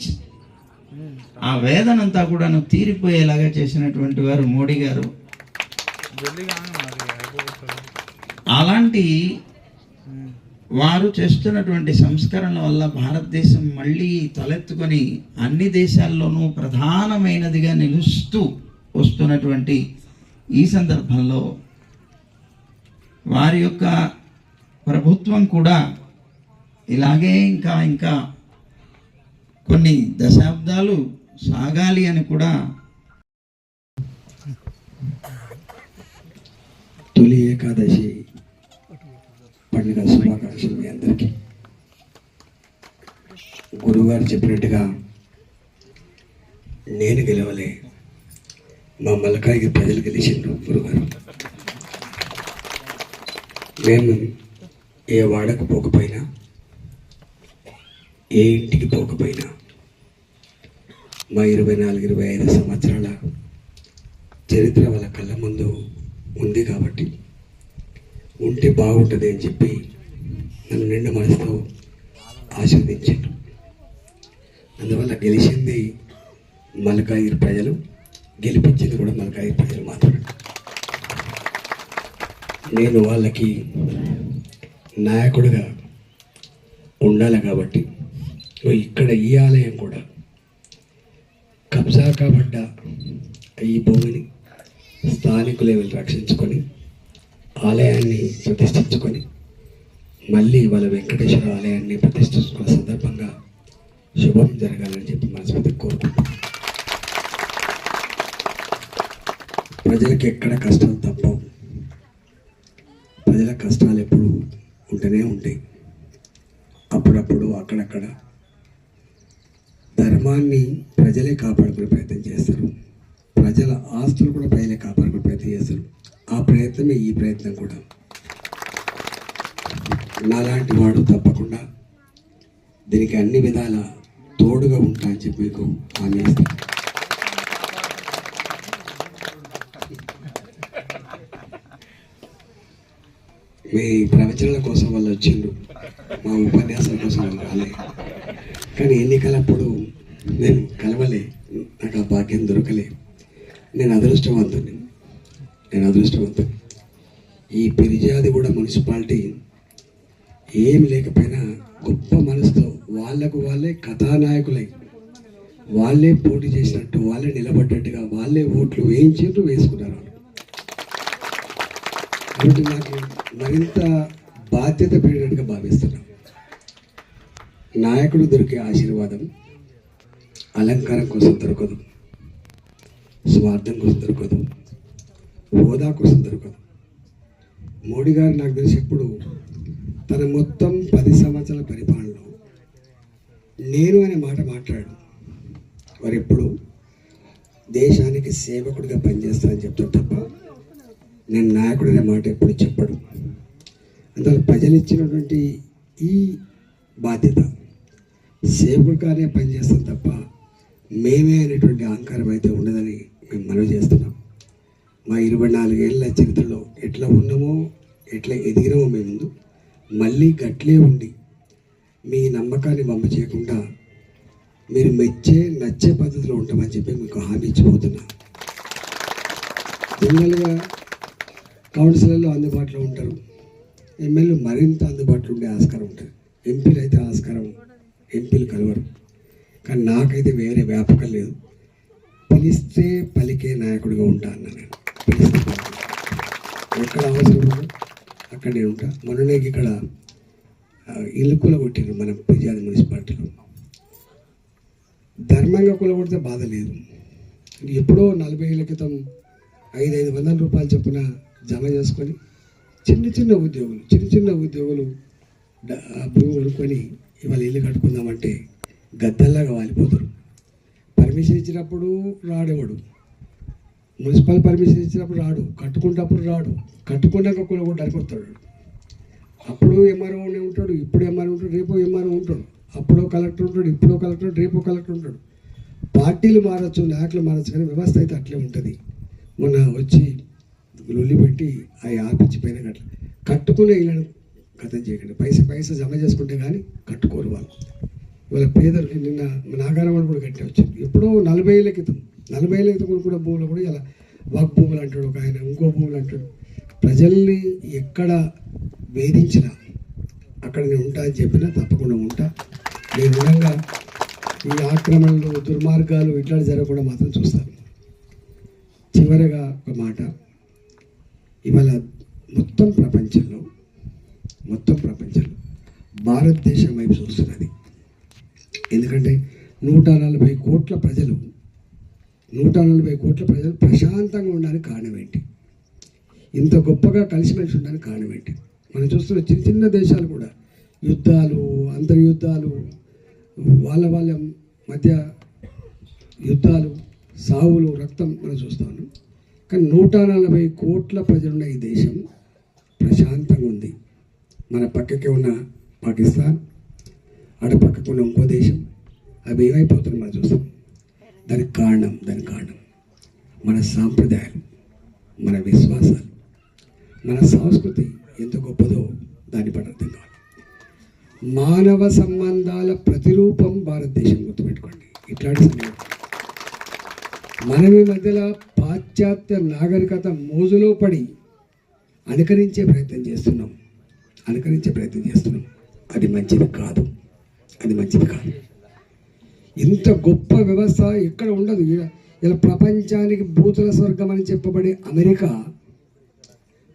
ఇచ్చి ఆ వేదనంతా కూడాను తీరిపోయేలాగా చేసినటువంటి వారు మోడీ గారు. అలాంటి వారు చేస్తున్నటువంటి సంస్కరణల వల్ల భారతదేశం మళ్ళీ తలెత్తుకొని అన్ని దేశాల్లోనూ ప్రధానమైనదిగా నిలుస్తూ వస్తున్నటువంటి ఈ సందర్భంలో వారి యొక్క ప్రభుత్వం కూడా ఇలాగే ఇంకా ఇంకా కొన్ని దశాబ్దాలు సాగాలి అని కూడా తొలి ఏకాదశి పండుగ శుభాకాంక్షలు మీ అందరికీ. గురువుగారు చెప్పినట్టుగా నేను గెలవలే. మా మలకాయికి ప్రజలు గెలిచిండ్రు గురుగారు మేము ఏ వాడకు పోకపోయినా ఏ ఇంటికి పోకపోయినా మా ఇరవై నాలుగు ఇరవై ఐదు సంవత్సరాల చరిత్ర వాళ్ళ కళ్ళ ముందు ఉంది కాబట్టి ఉంటే బాగుంటుంది అని చెప్పి నన్ను నిండు మనసుతో ఆశీర్వదించాను అందువల్ల గెలిచింది మలకాయిర్ ప్రజలు గెలిపించింది కూడా మలకాయిర్ ప్రజలు మాత్రమే. నేను వాళ్ళకి నాయకుడిగా ఉండాలి కాబట్టి ఇక్కడ ఈ ఆలయం కూడా కబ్జా కాబడ్డ ఈ భూమిని స్థానికులే వీళ్ళు రక్షించుకొని ఆలయాన్ని ప్రతిష్ఠించుకొని మళ్ళీ వాళ్ళ వెంకటేశ్వర ఆలయాన్ని ప్రతిష్ఠించుకున్న సందర్భంగా శుభం జరగాలని చెప్పి మనస్ఫూర్తి కోరుకుంటున్నాను ప్రజలకు ఎక్కడ కష్టాలు తప్పవు. ప్రజల కష్టాలు ఎప్పుడు ఉంటూనే ఉంటాయి. అప్పుడప్పుడు అక్కడక్కడ ధర్మాన్ని ప్రజలే కాపాడుకునే ప్రయత్నం చేస్తారు. ప్రజల ఆస్తులు కూడా ప్రజలే కాపాడుకునే ప్రయత్నం చేస్తారు. ఆ ప్రయత్నమే ఈ ప్రయత్నం కూడా. నాలాంటి వాడు తప్పకుండా దీనికి అన్ని విధాల తోడుగా ఉంటా అని చెప్పి మీకు హామీ ఇస్తాను. మీ ప్రవచనాల కోసం వాళ్ళు వచ్చిండు మా ఉపన్యాసాల కోసం వాళ్ళు రాలే. కానీ ఎన్నికలప్పుడు నేను కలవలే. నాకు ఆ భాగ్యం దొరకలే. నేను అదృష్టవంతుని నేను అదృష్టవంతుని ఈ పిరిజాది కూడా మున్సిపాలిటీ. ఏమి లేకపోయినా గొప్ప మనసుతో వాళ్ళకు వాళ్ళే కథానాయకులై వాళ్ళే పోటీ చేసినట్టు వాళ్ళే నిలబడ్డట్టుగా వాళ్ళే ఓట్లు వేయించినట్టు వేసుకున్నారు వాళ్ళు. కాబట్టి నాకు మరింత బాధ్యత పెరిగినట్టుగా భావిస్తున్నాను. నాయకుడు దొరికే ఆశీర్వాదం అలంకారం కోసం దొరకదు. స్వార్థం కోసం దొరకదు. హోదా కోసం దొరకదు. మోడీ గారు నాకు తెలిసి ఎప్పుడు తన మొత్తం పది సంవత్సరాల పరిపాలనలో నేను అనే మాట మాట్లాడు వారు ఎప్పుడు దేశానికి సేవకుడిగా పనిచేస్తానని చెప్తాడు తప్ప నేను నాయకుడు అనే మాట ఎప్పుడు చెప్పడు. అందువల్ల ప్రజలు ఇచ్చినటువంటి ఈ బాధ్యత సేవకుడిగానే పనిచేస్తాను తప్ప మేమే అనేటువంటి అహంకారం అయితే ఉండదని మేము మనవి చేస్తున్నాం. మా ఇరవై నాలుగేళ్ళ చరిత్రలో ఎట్లా ఉన్నామో ఎట్లా ఎదిగినామో మేము ముందు మళ్ళీ గట్లే ఉండి మీ నమ్మకాన్ని మమ్మ చేయకుండా మీరు మెచ్చే నచ్చే పద్ధతిలో ఉంటామని చెప్పి మీకు హామీ ఇచ్చిపోతున్నా. జనరల్గా కౌన్సిలర్లు అందుబాటులో ఉంటారు. ఎమ్మెల్యేలు మరింత అందుబాటులో ఉండే ఆస్కారం ఉంటుంది. ఎంపీలు అయితే ఆస్కారం ఎంపీలు కలవరు. కానీ నాకైతే వేరే వ్యాపకం లేదు. పిలిస్తే పలికే నాయకుడిగా ఉంటా అన్న నేను. పిలిస్తే ఎక్కడ అవసరం అక్కడ నేను ఉంటా. మొన్ననే ఇక్కడ ఇల్లు కూలగొట్టిండ్రు మన పిజాది మున్సిపాలిటీలో. ధర్మంగా కూలగొడితే బాధ లేదు. ఎప్పుడో నలభై ఏళ్ళ క్రితం ఐదు ఐదు వందల రూపాయలు చొప్పున జమ చేసుకొని చిన్న చిన్న ఉద్యోగులు చిన్న చిన్న ఉద్యోగులు భూమి కొనుక్కొని ఇవాళ ఇల్లు కట్టుకుందామంటే గద్దల్లాగా వాలిపోతారు పర్మిషన్ ఇచ్చినప్పుడు రాడేవాడు. మున్సిపల్ పర్మిషన్ ఇచ్చినప్పుడు రాడు. కట్టుకుంటప్పుడు రాడు. కట్టుకున్నాక ఒకటి అరికొస్తాడు అప్పుడు ఎంఆర్ఓ ఉంటాడు. ఇప్పుడు ఎంఆర్ఓ ఉంటాడు. రేపు ఎంఆర్ఓ ఉంటాడు. అప్పుడో కలెక్టర్ ఉంటాడు. ఇప్పుడో కలెక్టర్ ఉంటాడు, రేపు కలెక్టర్ ఉంటాడు. పార్టీలు మారచ్చు నాయకులు మారచ్చు కానీ వ్యవస్థ అయితే అట్లే ఉంటుంది. మొన్న వచ్చి లొల్లి పెట్టి అవి ఆపించిపోయిన అట్లా కట్టుకునే ఇళ్ళను కథం చేయకండి. పైసా పైసా జమ చేసుకుంటే కానీ కట్టుకోరు వాళ్ళు. వాళ్ళ పేదలు నిన్న నాగారం కూడా కట్టి వచ్చింది ఎప్పుడో నలభై ఏళ్ళ క్రితం నలభై ఏళ్ళ క్రితం కూడా కూడా భూములు కూడా ఇలా వాక్ భూములు అంటాడు ఒక ఆయన ఇంకో భూములు అంటాడు. ప్రజల్ని ఎక్కడ వేధించినా అక్కడ నేను ఉంటా అని చెప్పినా తప్పకుండా ఉంటా. నేను విధంగా ఈ ఆక్రమణలు దుర్మార్గాలు ఇట్లా జరగకుండా మాత్రం చూస్తాను చివరగా ఒక మాట. ఇవాళ మొత్తం ప్రపంచంలో మొత్తం ప్రపంచంలో భారతదేశం వైపు చూస్తున్నది ఎందుకంటే నూట నలభై కోట్ల ప్రజలు నూట నలభై కోట్ల ప్రజలు ప్రశాంతంగా ఉండడానికి కారణం ఏంటి? ఇంత గొప్పగా కలిసిమెలిసి ఉండడానికి కారణం ఏంటి? మనం చూస్తున్న చిన్న చిన్న దేశాలు కూడా యుద్ధాలు అంతర్యుద్ధాలు వాళ్ళ వాళ్ళ మధ్య యుద్ధాలు సావులు రక్తం మనం చూస్తాను కానీ నూట నలభై కోట్ల ప్రజలున్న ఈ దేశం ప్రశాంతంగా ఉంది. మన పక్కకే ఉన్న పాకిస్తాన్ అటు ఇంకో దేశం అవి ఏమైపోతుంది మనం చూస్తాం. దానికి కారణం దానికి కారణం. మన సాంప్రదాయాలు మన విశ్వాసాలు మన సంస్కృతి ఎంత గొప్పదో దాన్ని పట్ల అర్థం కావాలి. మానవ సంబంధాల ప్రతిరూపం భారతదేశం గుర్తుపెట్టుకోండి. ఇట్లాంటి సమయం మనం ఈ మధ్యలో పాశ్చాత్య నాగరికత మోజులో పడి అనుకరించే ప్రయత్నం చేస్తున్నాం. అనుకరించే ప్రయత్నం చేస్తున్నాం. అది మంచిది కాదు. అది మంచిది కాదు ఇంత గొప్ప వ్యవస్థ ఎక్కడ ఉండదు. ఇలా ప్రపంచానికి భూతుల స్వర్గం అని చెప్పబడే అమెరికా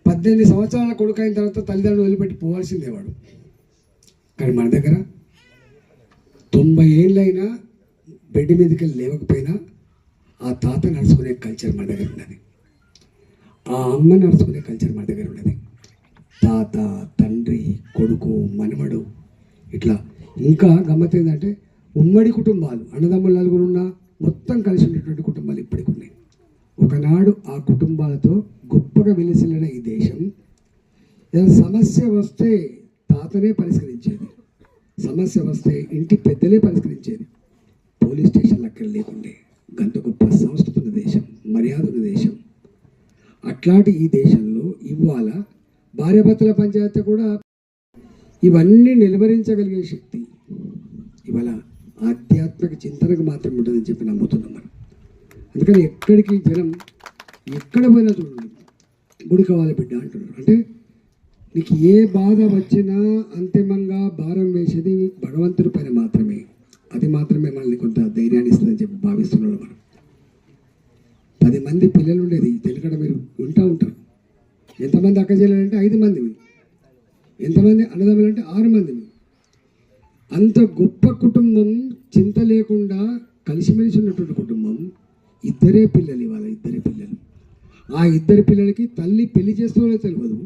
పద్దెనిమిది సంవత్సరాల కొడుకైన తర్వాత తల్లిదండ్రులు వదిలిపెట్టి పోవాల్సిందే వాడు. కానీ మన దగ్గర తొంభై ఏళ్ళైనా బెడ్ మీదకి వెళ్ళి లేవకపోయినా ఆ తాత నడుచుకునే కల్చర్ మన దగ్గర ఉన్నది. ఆ అమ్మ నడుచుకునే కల్చర్ మన దగ్గర ఉన్నది. తాత తండ్రి కొడుకు మనవడు ఇట్లా ఇంకా గమ్మత్ ఏంటంటే ఉమ్మడి కుటుంబాలు అన్నదమ్ములు నలుగురు ఉన్న మొత్తం కలిసి ఉన్నటువంటి కుటుంబాలు ఇప్పటికి ఉన్నాయి. ఒకనాడు ఆ కుటుంబాలతో గొప్పగా వెలిసిల్లిన ఈ దేశం ఏదైనా సమస్య వస్తే తాతనే పరిష్కరించేది. సమస్య వస్తే ఇంటి పెద్దలే పరిష్కరించేది. పోలీస్ స్టేషన్లు అక్కడ లేకుండే. గంత గొప్ప సంస్కృతి ఉన్న దేశం మర్యాద ఉన్న దేశం. అట్లాంటి ఈ దేశంలో ఇవాళ భార్యాభర్తల పంచాయతీ కూడా ఇవన్నీ నిలువరించగలిగే శక్తి ఇవాళ ఆధ్యాత్మిక చింతనకు మాత్రం ఉంటుందని చెప్పి నమ్ముతున్నాం మనం. అందుకని ఎక్కడికి జనం ఎక్కడ పోయినా చూడండి. గుడి కావాలి బిడ్డ అంటున్నారు. అంటే నీకు ఏ బాధ వచ్చినా అంతిమంగా భారం వేసేది భగవంతుడి పైన మాత్రమే. అది మాత్రమే మనల్ని కొంత ధైర్యాన్ని ఇస్తుందని చెప్పి భావిస్తున్నాడు మనం. పది మంది పిల్లలు ఉండేది. తెలియకడ మీరు ఉంటా ఉంటారు. ఎంతమంది అక్క అంటే ఐదు మంది. ఎంతమంది అన్నదమ్ములు అంటే ఆరు మందిని అంత గొప్ప కుటుంబం చింత లేకుండా కలిసిమెలిసి ఉన్నటువంటి కుటుంబం ఇద్దరే పిల్లలు ఇవాళ ఇద్దరే పిల్లలు. ఆ ఇద్దరి పిల్లలకి తల్లి పెళ్ళి చేస్తున్నో తెలియదు.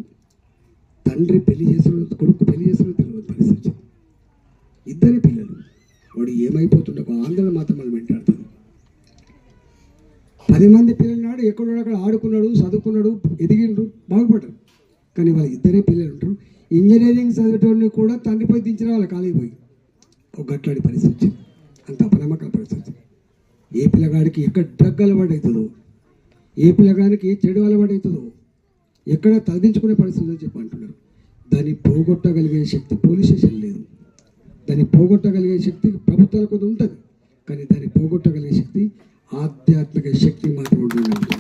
తండ్రి పెళ్ళి చేస్తున్న కొడుకు పెళ్ళి చేస్తున్నో తెలియదు పరిస్థితి. ఇద్దరే పిల్లలు. వాడు ఏమైపోతుండే ఒక ఆందోళన మాత్రం మనం వెంటాడుతుంది పది మంది పిల్లలు నాడు అక్కడ ఆడుకున్నాడు చదువుకున్నాడు ఎదిగిండు బాగుపడ్డారు కానీ వాళ్ళ ఇద్దరే పిల్లలు ఉంటారు. ఇంజనీరింగ్ చదివేటోడిని కూడా తండ్రిపై దించిన వాళ్ళు కాలేజీ పోయి. ఒక గట్లాడి పరిస్థితి వచ్చింది. అంత అపనమ్మకం పరిస్థితి ఏ పిల్లగాడికి ఎక్కడ డ్రగ్ అలవాటు అవుతుందో ఏ పిల్లగానికి చెడు అలవాటు అవుతుందో ఎక్కడ తలదించుకునే పరిస్థితి అని చెప్పి అంటున్నారు. దాన్ని పోగొట్టగలిగే శక్తి పోలీస్ స్టేషన్ లేదు. దాన్ని పోగొట్టగలిగే శక్తి ప్రభుత్వాల కూడా ఉంటుంది. కానీ దాన్ని పోగొట్టగలిగే శక్తి ఆధ్యాత్మిక శక్తి మాత్రం ఉంటుంది.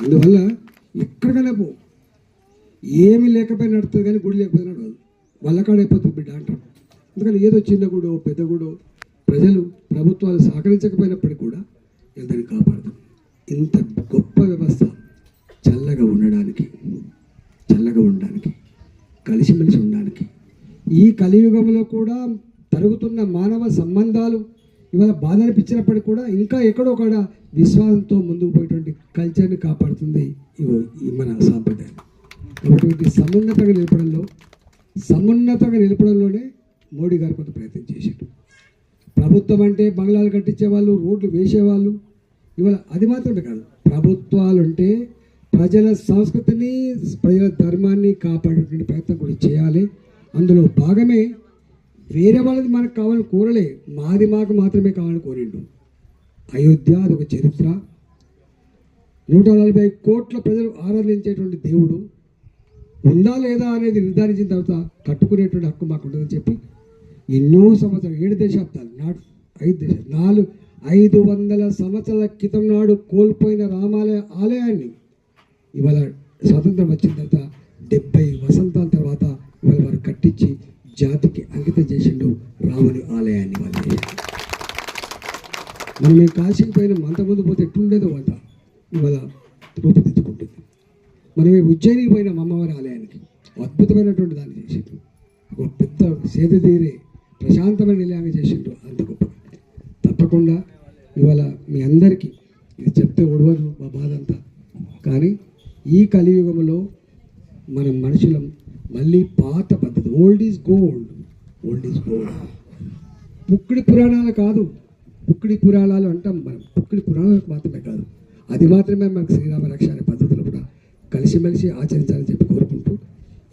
అందువల్ల ఎక్కడికైనా పో. ఏమి లేకపోయినా నడుతుంది కానీ గుడి లేకపోయినా నడవదు. వల్లకాడైపోతుంది బిడ్డ అంటారు. అందుకని ఏదో చిన్న గుడో పెద్ద గుడో ప్రజలు ప్రభుత్వాలు సహకరించకపోయినప్పటికీ కూడా దాన్ని కాపాడుతుంది ఇంత గొప్ప వ్యవస్థ చల్లగా ఉండడానికి చల్లగా ఉండడానికి కలిసిమెలిసి ఉండడానికి ఈ కలియుగంలో కూడా తరుగుతున్న మానవ సంబంధాలు ఇవాళ బాధ అనిపించినప్పటికీ కూడా ఇంకా ఎక్కడో కూడా విశ్వాసంతో ముందుకు పోయేటువంటి కల్చర్ని కాపాడుతుంది ఈ మన సాంప్రదాయం. కాబట్టి సమున్నతగా సమున్నతంగా నిలపడంలో సమున్నతంగా నిలపడంలోనే మోడీ గారు కొంత ప్రయత్నం చేశారు. ప్రభుత్వం అంటే బంగ్లాలు కట్టించేవాళ్ళు రోడ్లు వేసేవాళ్ళు ఇవాళ అది మాత్రమే కాదు. ప్రభుత్వాలు అంటే ప్రజల సంస్కృతిని ప్రజల ధర్మాన్ని కాపాడేటువంటి ప్రయత్నం కూడా చేయాలి. అందులో భాగమే వేరే వాళ్ళది మనకు కావాలని కోరలే. మాది మాకు మాత్రమే కావాలని కోరిండు. అయోధ్య అది ఒక చరిత్ర. నూట నలభై కోట్ల ప్రజలు ఆరాధించేటువంటి దేవుడు ఉందా లేదా అనేది నిర్ధారించిన తర్వాత కట్టుకునేటువంటి హక్కు మాకు ఉంటుందని చెప్పి ఎన్నో సంవత్సరాలు ఏడు దశాబ్దాలు నాడు ఐదు దశాబ్దాలు నాలుగు ఐదు వందల సంవత్సరాల క్రితం నాడు కోల్పోయిన రామాలయ ఆలయాన్ని ఇవాళ స్వాతంత్రం వచ్చిన తర్వాత డెబ్బై వసంతాల తర్వాత ఇవాళ వారు కట్టించి జాతికి అంకితం చేసిండు రాముని ఆలయాన్ని వాళ్ళు మనం మేము కాశీకి పోయిన అంతకుముందు పోతే ఎట్లుండేదో వంట ఇవాళ రూపుదిద్దుకుంటుంది. మనం ఈ ఉజ్జయినికి పోయిన అమ్మవారి ఆలయానికి అద్భుతమైనటువంటి దాన్ని చేసిండ్రు. ఒక పెద్ద సేద తీరే ప్రశాంతమైన నిలయంగా చేసిండ్రు అంత గొప్ప తప్పకుండా ఇవాళ మీ అందరికీ ఇది చెప్తే ఒడవరు మా బాధ అంతా. కానీ ఈ కలియుగంలో మనం మనుషులం మళ్ళీ పాత పద్ధతి. Old is gold old is gold పుక్కిడి పురాణాలు కాదు. పుక్కిడి పురాణాలు అంటాం మనం. పుక్కిడి పురాణాలకు మాత్రమే కాదు. అది మాత్రమే మనకు శ్రీరామ రక్ష అనే కలిసిమెలిసి ఆచరించాలని చెప్పి కోరుకుంటూ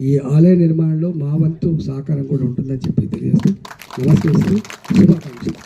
ఈ ఆలయ నిర్మాణంలో మా వంతు సహకారం కూడా ఉంటుందని చెప్పి తెలియజేస్తూ నమస్కరిస్తూ శుభాకాంక్షలు.